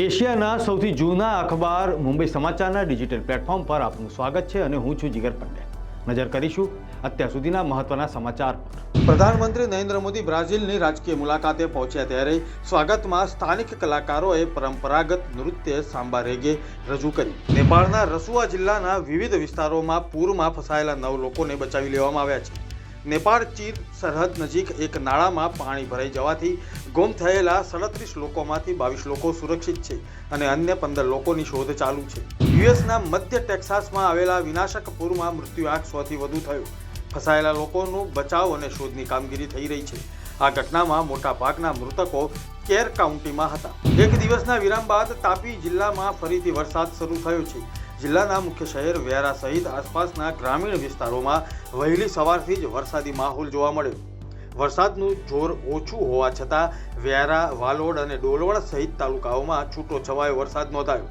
એશિયાના સૌથી જૂના અખબાર મુંબઈ સમાચારના ડિજિટલ પ્લેટફોર્મ પર આપનું સ્વાગત છે અને હું છું જીગર પંડ્યા. નજર કરીશું અત્યાર સુધીના મહત્વના સમાચાર પર. પ્રધાનમંત્રી નરેન્દ્ર મોદી બ્રાઝિલની રાજકીય મુલાકાતે પહોંચ્યા ત્યારે સ્વાગતમાં સ્થાનિક કલાકારોએ પરંપરાગત નૃત્ય સાંબા રેગે રજૂ કરી. નેપાળના રસુઆ જિલ્લાના વિવિધ વિસ્તારોમાં પૂરમાં ફસાયેલા નવ લોકોને બચાવી લેવામાં આવ્યા છે. નેપાળ ચીન સરહદ નજીક એક નાળામાં પાણી ભરાઈ જવાથી ગુમ થયેલા સડત્રીસ લોકોમાંથી બાવીસ લોકો સુરક્ષિત છે અને અન્ય પંદર લોકોની શોધ ચાલુ છે. યુએસના મધ્ય ટેક્સાસમાં આવેલા વિનાશક પૂરમાં મૃત્યુઆંક સોથી વધુ થયો. ફસાયેલા લોકોનું બચાવ અને શોધની કામગીરી થઈ રહી છે. આ ઘટનામાં મોટા ભાગના મૃતકો કેર કાઉન્ટીમાં હતા. એક દિવસના વિરામ બાદ તાપી જિલ્લામાં ફરીથી વરસાદ શરૂ થયો છે. જિલ્લાના મુખ્ય શહેર વ્યારા સહિત આસપાસના ગ્રામીણ વિસ્તારોમાં વહેલી સવારથી જ વરસાદી માહોલ જોવા મળ્યો. વરસાદનું જોર ઓછું હોવા છતાં વ્યારા, વાલોડ અને ડોલવણ સહિત તાલુકાઓમાં છૂટો છવાયો વરસાદ નોંધાયો.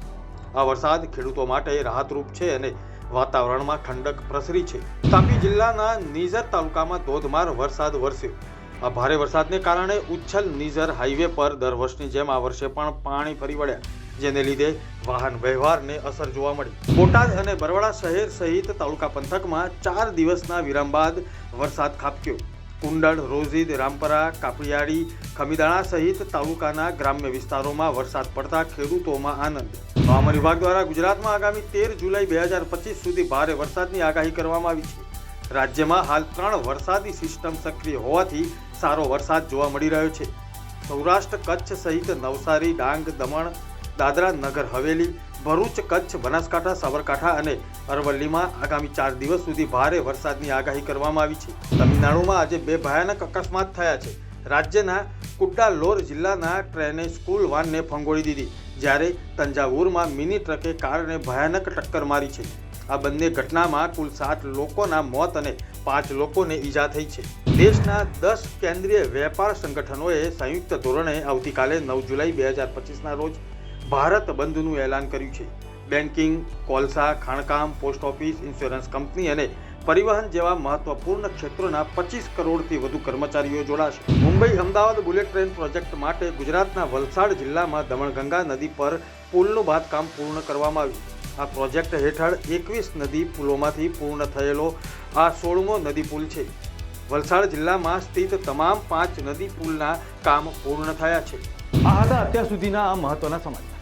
આ વરસાદ ખેડૂતો માટે રાહતરૂપ છે અને વાતાવરણમાં ઠંડક પ્રસરી છે. તાપી જિલ્લાના નીઝર તાલુકામાં ધોધમાર વરસાદ વરસ્યો. આ ભારે વરસાદને કારણે ઉચ્છલ નીઝર હાઈવે પર દર વર્ષની જેમ આ વર્ષે પણ પાણી ફરી વળ્યા. જેને લીધે વાહન વ્યવહારને અસર જોવા મળી. બોટાદ અને બરવાડા શહેર સહિત તાલુકા પંથકમાં ચાર દિવસના વિરામ બાદ વરસાદ ખાબક્યો. કુંડળ રોઝિદ રામપરા, કાપડિયાળી, ખમીદાણા સહિત તાલુકાના ગ્રામ્ય વિસ્તારોમાં વરસાદ પડતા ખેડૂતોમાં આનંદ. હવામાન વિભાગ દ્વારા ગુજરાતમાં આગામી તેર જુલાઈ બે હજાર પચીસ સુધી ભારે વરસાદની આગાહી કરવામાં આવી છે. રાજ્યમાં હાલ ત્રણ વરસાદી સિસ્ટમ સક્રિય હોવાથી સારો વરસાદ જોવા મળી રહ્યો છે. સૌરાષ્ટ્ર, કચ્છ સહિત નવસારી, ડાંગ, દમણ દાદરા નગર હવેલી, ભરૂચ, કચ્છ, બનાસકાંઠા, સાબરકાંઠા અને અરવલ્લીમાં આગામી ચાર દિવસ સુધી ભારે વરસાદની આગાહી કરવામાં આવી છે. તમિલનાડુમાં આજે બે ભયાનક અકસ્માત થયા છે. રાજ્યના કુડ્ડાલોર જિલ્લાના ટ્રેને સ્કૂલ વાનને ફંગોળી દીધી, જ્યારે તંજાવુરમાં મિની ટ્રકે કારને ભયાનક ટક્કર મારી છે. આ બંને ઘટનામાં કુલ સાત લોકોના મોત અને પાંચ લોકોને ઈજા થઈ છે. દેશના દસ કેન્દ્રીય વેપાર સંગઠનોએ સંયુક્ત ધોરણે આવતીકાલે નવ જુલાઈ બે હજાર પચીસના રોજ ભારત બંધનું એલાન કર્યું છે. બેન્કિંગ, કોલસા, ખાણકામ, પોસ્ટ ઓફિસ, ઇન્સ્યોરન્સ કંપની અને પરિવહન જેવા મહત્વપૂર્ણ ક્ષેત્રોના પચીસ કરોડથી વધુ કર્મચારીઓ જોડાશે. Mumbai Ahmedabad bullet train project માટે ગુજરાતના વલસાડ જિલ્લામાં દમણગંગા નદી પર પુલનું બાંધકામ પૂર્ણ કરવામાં આવ્યું. આ પ્રોજેક્ટ હેઠળ એકવીસ નદી પુલોમાંથી પૂર્ણ થયેલો આ સોળમો નદી પુલ છે. વલસાડ જિલ્લામાં સ્થિત તમામ પાંચ નદી પુલના કામ પૂર્ણ થયા છે. આ હતા અત્યાર સુધીના આ મહત્વના સમાચાર.